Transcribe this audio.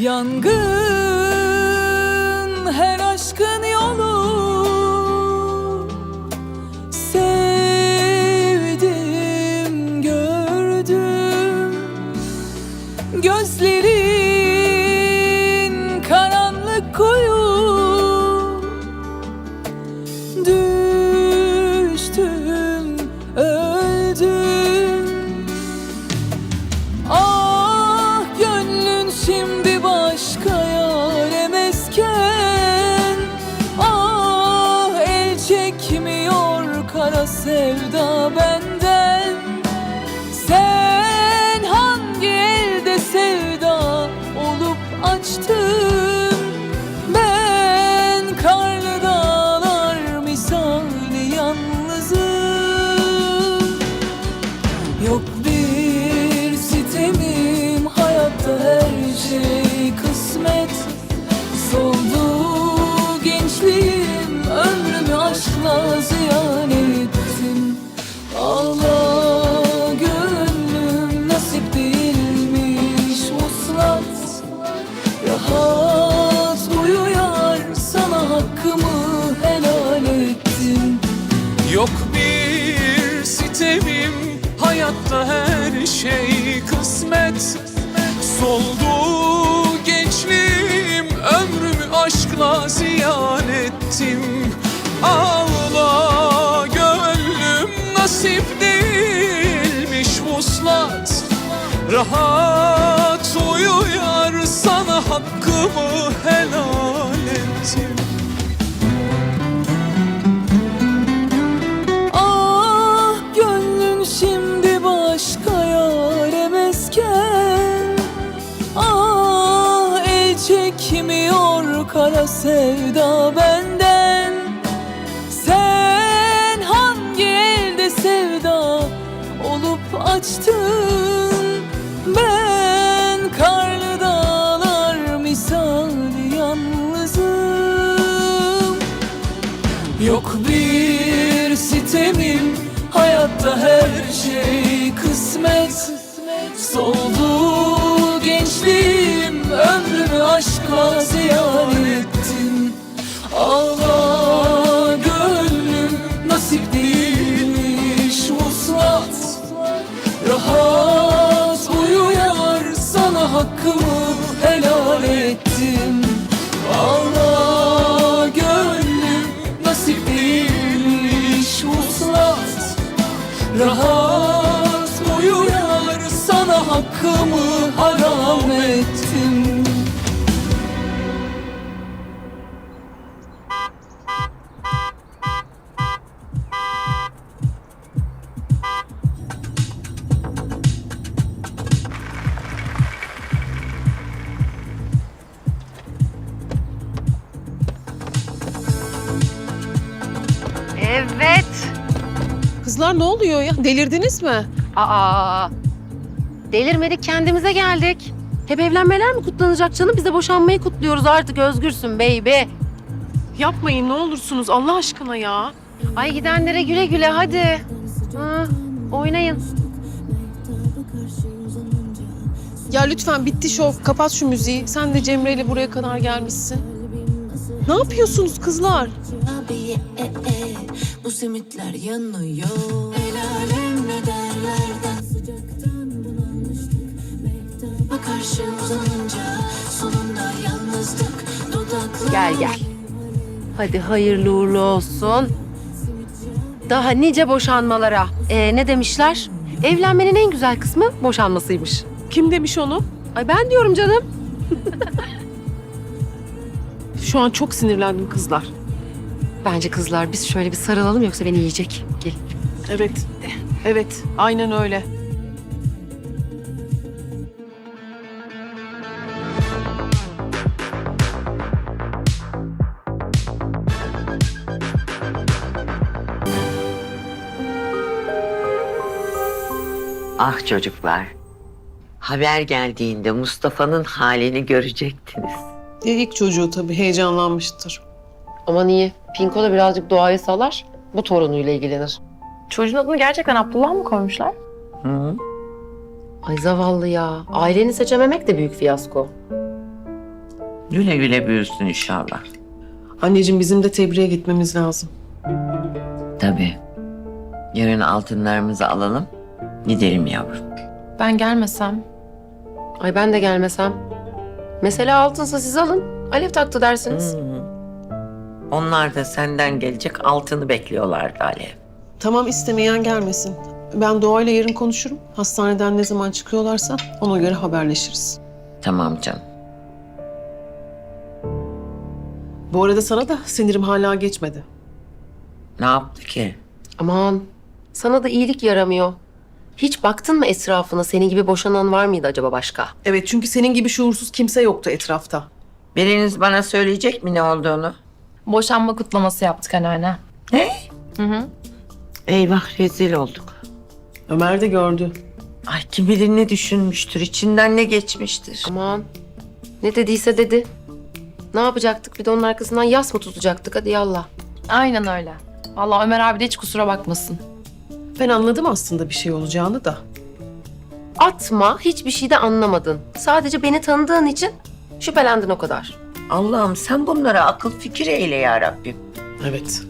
Yangın her aşkın yolu. Sevdim gördüm. Gözlerin sevda benden Sen Soldu gençliğim Ömrümü aşkla ziyan ettim. Ağla gönlüm nasip değilmiş vuslat. Rahat uyuyar sana hakkımı helal ettim çekmiyor kara sevda benden. Sen hangi elde sevda olup açtın? Ben karlı dağlar misali yalnızım. Yok bir sitemim Hayatta her şey kısmet Aşkla ziyan ettim Allah gönlüm nasip değilmiş vuslat. Rahat uyuyar sana hakkımı helal ettim. Allah gönlüm nasip değilmiş vuslat. Rahat uyuyar sana hakkımı haram ettim Evet. Kızlar ne oluyor ya? Delirdiniz mi? Aa. Delirmedik kendimize geldik. Hep evlenmeler mi kutlanacak canım? Biz de boşanmayı kutluyoruz artık özgürsün baby. Yapmayın ne olursunuz Allah aşkına ya. Ay gidenlere güle güle hadi. Hı, oynayın. Ya lütfen bitti şov. Kapat şu müziği. Sen de Cemre ile buraya kadar gelmişsin. Ne yapıyorsunuz kızlar? E, e, bu simitler yanıyor El alem ne derlerden karşı uzanınca Sonunda yalnızdık Dudaklar Gel gel. Hadi hayırlı uğurlu olsun. Daha nice boşanmalara. Ee, ne demişler? Evlenmenin en güzel kısmı boşanmasıymış. Kim demiş onu? Ay ben diyorum canım. Şu an çok sinirlendim kızlar. Bence kızlar biz şöyle bir sarılalım yoksa beni yiyecek. Gel. Evet. Evet. Aynen öyle. Ah çocuklar. Haber geldiğinde Mustafa'nın halini görecektiniz. E, ilk çocuğu tabii heyecanlanmıştır. Aman iyi. Pinko da birazcık doğayı salar. Bu torunuyla ilgilenir. Çocuğun adını gerçekten Abdullah mı koymuşlar? Hı? Ay zavallı ya. Aileni seçememek de büyük fiyasko. Güle güle büyüsün inşallah. Anneciğim bizim de tebriğe gitmemiz lazım. Tabii. Yarın altınlarımızı alalım. Gidelim yavrum. Ben gelmesem. Ay ben de gelmesem. Mesela altınsa siz alın. Alev taktı dersiniz. Onlar da senden gelecek altını bekliyorlardı Alev. Tamam istemeyen gelmesin. Ben Doğa'yla yarın konuşurum. Hastaneden ne zaman çıkıyorlarsa ona göre haberleşiriz. Tamam canım. Bu arada sana da sinirim hala geçmedi. Ne yaptı ki? Aman sana da iyilik yaramıyor. Hiç baktın mı etrafına senin gibi boşanan var mıydı acaba başka? Evet çünkü senin gibi şuursuz kimse yoktu etrafta. Biriniz bana söyleyecek mi ne olduğunu? Boşanma kutlaması yaptık anneanne. Ne? Hı hı. Eyvah rezil olduk. Ömer de gördü. Ay kim bilir ne düşünmüştür, içinden ne geçmiştir. Aman ne dediyse dedi. Ne yapacaktık bir de onun arkasından yas mı tutacaktık hadi yallah. Aynen öyle. Vallahi Ömer abi de hiç kusura bakmasın. Ben anladım aslında bir şey olacağını da. Atma hiçbir şey de anlamadın. Sadece beni tanıdığın için şüphelendin o kadar. Allah'ım sen bunlara akıl fikir eyle ya Rabbim. Evet.